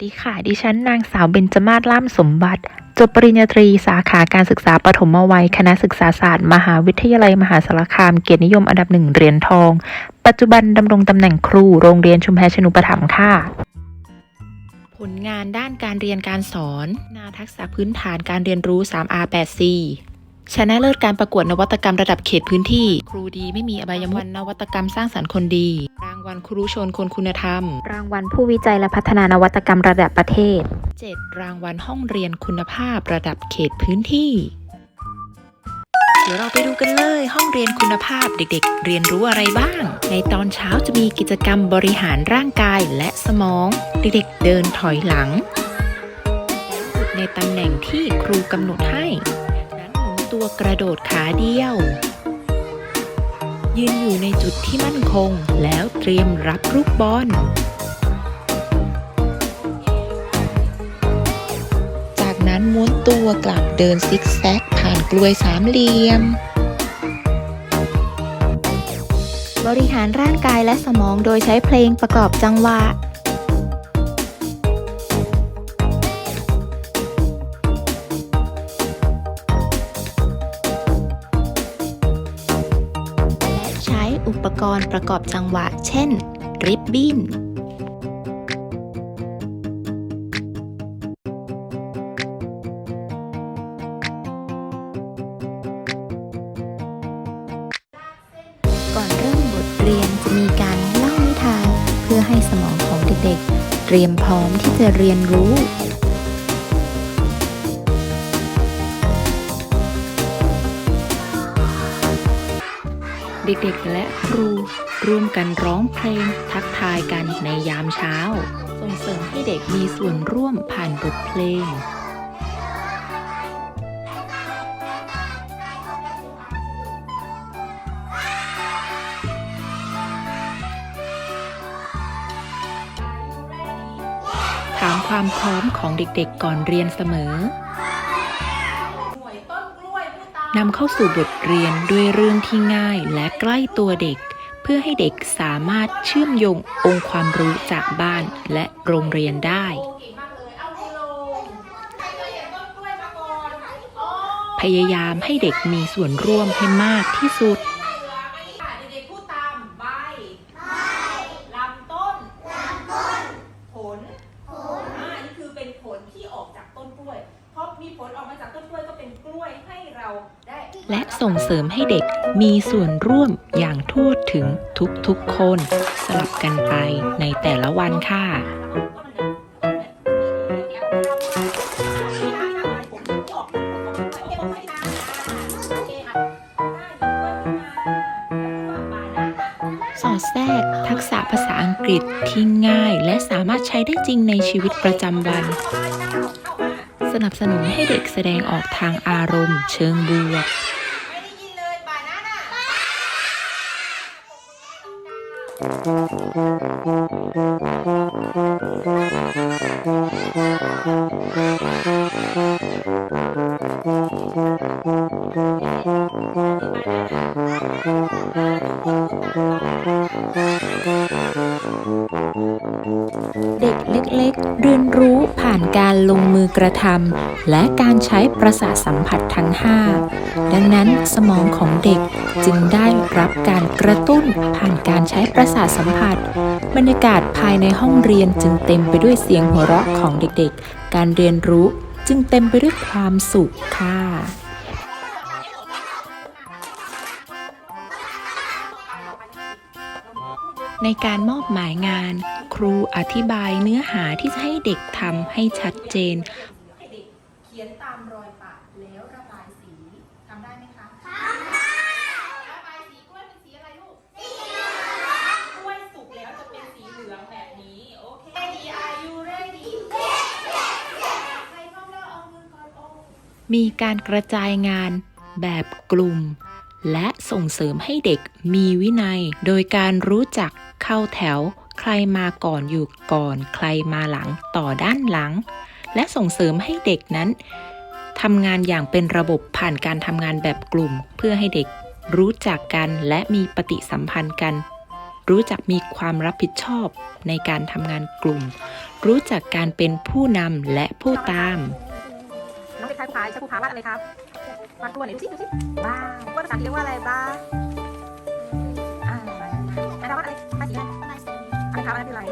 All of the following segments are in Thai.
สวัสดีค่ะ ดิฉันนางสาวเบญจมาศล่ามสมบัติ จบปริญญาตรีสาขาการศึกษาปฐมวัย คณะศึกษาศาสตร์ มหาวิทยาลัยมหาสารคาม เกียรตินิยมอันดับหนึ่งเหรียญทอง ปัจจุบันดำรงตำแหน่งครูโรงเรียนชุมแพชนุปถัมภ์ค่ะ ผลงานด้านการเรียนการสอน นาทักษะพื้นฐานการเรียนรู้ 3R8C ชนะเลิศการประกวดนวัตกรรมระดับเขตพื้นที่ ครูดีไม่มีอบายมุขนวัตกรรมสร้างสรรค์คนดี รางวัลครูชนคนคุณธรรม รางวัลผู้วิจัยและพัฒนานวัตกรรมระดับประเทศ 7 รางวัลห้องเรียนคุณภาพระดับเขตพื้นที่ เดี๋ยวเราไปดูกันเลย ห้องเรียนคุณภาพเด็กๆ เรียนรู้อะไรบ้าง ในตอนเช้าจะมีกิจกรรมบริหารร่างกายและสมอง เด็กๆเดินถอยหลังฝึกในตำแหน่งที่ครูกำหนดให้นั้นหมุน ตัวกระโดดขาเดียว ยืนอยู่ในจุดที่มั่นคงแล้วเตรียมรับลูกบอลจากนั้นม้วนตัวกลับเดินซิกแซกผ่านกลวยสามเหลี่ยม บริหารร่างกายและสมองโดยใช้เพลงประกอบจังหวะและ อุปกรณ์ประกอบจังหวะ เช่น ริบบิ้น ก่อนเริ่มบทเรียนจะมีการเล่านิทาน เพื่อให้สมองของเด็กๆ เตรียมพร้อมที่จะเรียนรู้ เด็กๆ และครูร่วมกันร้องเพลงทักทายกันในยามเช้า ส่งเสริมให้เด็กมีส่วนร่วมผ่านบทเพลง ถามความพร้อมของเด็กๆก่อนเรียนเสมอ นำเข้าสู่บทเรียนด้วยเรื่องที่ง่ายและใกล้ตัวเด็ก เพื่อให้เด็กสามารถเชื่อมโยงองค์ความรู้จากบ้านและโรงเรียนได้ พยายามให้เด็กมีส่วนร่วมให้มากที่สุด เด็กๆพูดตามใบลำต้น ผล อ่า นี่คือเป็นผลที่ออกจากต้นกล้วย เพราะมีผลออกมาจากต้นกล้วยก็เป็นกล้วยให้เราได้ และ ส่งเสริมให้เด็กมีส่วนร่วมอย่างทั่วถึงทุกๆคนสลับกันไปในแต่ละวันค่ะสอดแทรกทักษะภาษาอังกฤษที่ง่ายและสามารถใช้ได้จริงในชีวิตประจำวัน สนับสนุนให้เด็กแสดงออกทางอารมณ์เชิงบวก ไม่ได้ยินเลยบานาน่ะ เกระทำและการใช้ประสาทสัมผัสทั้ง 5 ดังนั้นสมองของเด็กจึงได้รับการกระตุ้นผ่านการใช้ประสาทสัมผัส บรรยากาศภายในห้องเรียนจึงเต็มไปด้วยเสียงหัวเราะของเด็กๆ การเรียนรู้จึงเต็มไปด้วยความสุขค่ะในการมอบหมายงาน รูอธิบายเนื้อหาที่จะให้เด็กทำให้ชัดเจน ให้เด็กเขียนตามรอยปากแล้วระบายสีทำได้ไหมคะทำได้ระบายสีกล้วยเป็นสีอะไรลูก สีเหลืองกล้วยสุกแล้วจะเป็นสีเหลืองแบบนี้ โอเค Ready are you ready ใครพร้อมแล้วเอามือก่อนโอ้มีการกระจายงานแบบกลุ่ม และส่งเสริมให้เด็กมีวินัย โดยการรู้จักเข้าแถว ใครมาก่อนอยู่ก่อน ใครมาหลังต่อด้านหลัง และส่งเสริมให้เด็กนั้นทำงานอย่างเป็นระบบผ่านการทำงานแบบกลุ่ม เพื่อให้เด็กรู้จักกันและมีปฏิสัมพันธ์กัน รู้จักมีความรับผิดชอบในการทำงานกลุ่ม รู้จักการเป็นผู้นำและผู้ตาม น้องเด็กชายภูผาชายภูผาวาดอะไรครับวาดกล้วยไหนอยดูสิดูสิว้าวกล้วยภาษาอังกฤษเรียกว่าอะไรบ้าอ่า ครับอันนั้นไร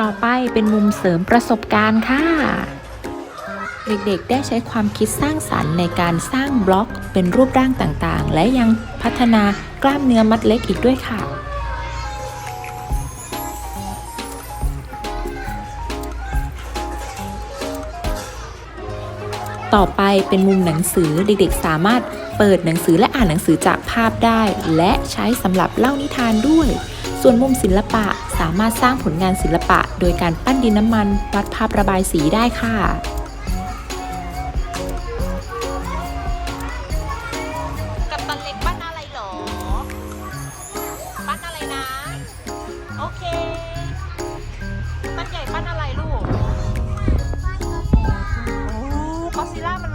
ต่อไปเป็นมุมเสริมประสบการณ์ค่ะ เด็กๆ ได้ใช้ความคิดสร้างสรรค์ในการสร้างบล็อกเป็นรูปร่างต่างๆ และยังพัฒนากล้ามเนื้อมัดเล็กอีกด้วยค่ะ ต่อไปเป็นมุมหนังสือเด็กๆ สามารถเปิดหนังสือและอ่านหนังสือจากภาพได้ และใช้สำหรับเล่านิทานด้วย ส่วนมุมศิลปะสามารถสร้างผลงานศิลปะ โดยการปั้นดินน้ำมันวัดภาพระบายสีได้ค่ะกับตันเล็กปั้นอะไรหรอ ปั้นอะไรนะ โอเค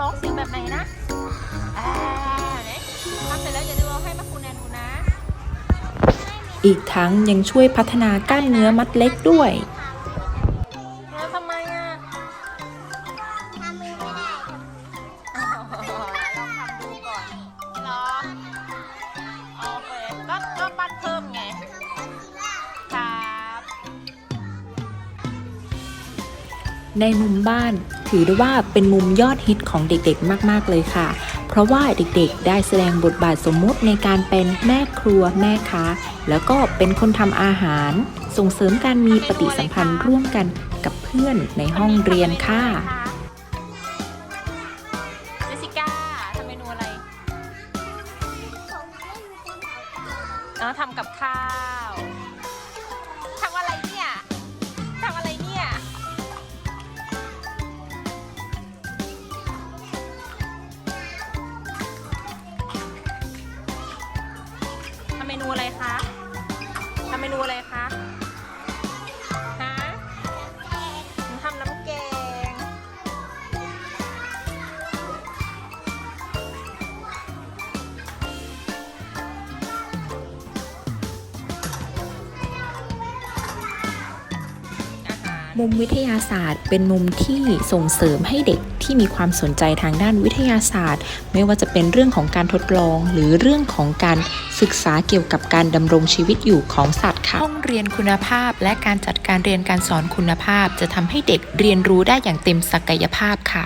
อซิล่ามันร้องเสียงแบบไหนนะอ่าเนี่ยทำเสร็จแล้วอย่าลืมเอาให้มาคูแนนดูนะ อีกทั้งยังช่วยพัฒนากล้ามเนื้อมัดเล็กด้วย ในมุมบ้านถือได้ว่าเป็นมุมยอดฮิตของเด็กๆ มากๆ เลยค่ะ เพราะว่าเด็กๆ ได้แสดงบทบาทสมมุติในการเป็นแม่ครัวแม่ค้า แล้วก็เป็นคนทำอาหาร ส่งเสริมการมีปฏิสัมพันธ์ร่วมกันกับเพื่อนในห้องเรียนค่ะ นูอะไรคะทำเมนูอะไรคะฮะหนูทำน้ำแกง อาหาร มุมวิทยาศาสตร์เป็นมุมที่ส่งเสริมให้เด็ก ที่มีความสนใจทางด้านวิทยาศาสตร์ ไม่ว่าจะเป็นเรื่องของการทดลอง หรือเรื่องของการศึกษาเกี่ยวกับการดำรงชีวิตอยู่ของสัตว์ค่ะห้องเรียนคุณภาพ และการจัดการเรียนการสอนคุณภาพ จะทำให้เด็กเรียนรู้ได้อย่างเต็มศักยภาพค่ะ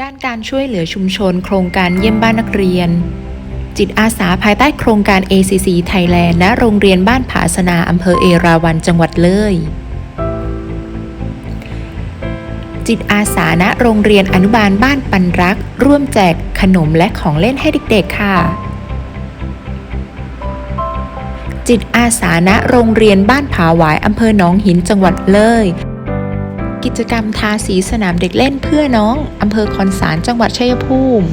ด้านการช่วยเหลือชุมชน โครงการเยี่ยมบ้านนักเรียนจิตอาสาภายใต้โครงการ ACC Thailand ณโรงเรียนบ้านผาสนาอำเภอเอราวัณจังหวัดเลย จิตอาสาณโรงเรียนอนุบาลบ้านปันรัก ร่วมแจกขนมและของเล่นให้เด็กๆค่ะ จิตอาสาณโรงเรียนบ้านผาหวายอำเภอหนองหินจังหวัดเลย กิจกรรมทาสีสนามเด็กเล่นเพื่อน้องอำเภอคอนสารจังหวัดชัยภูมิ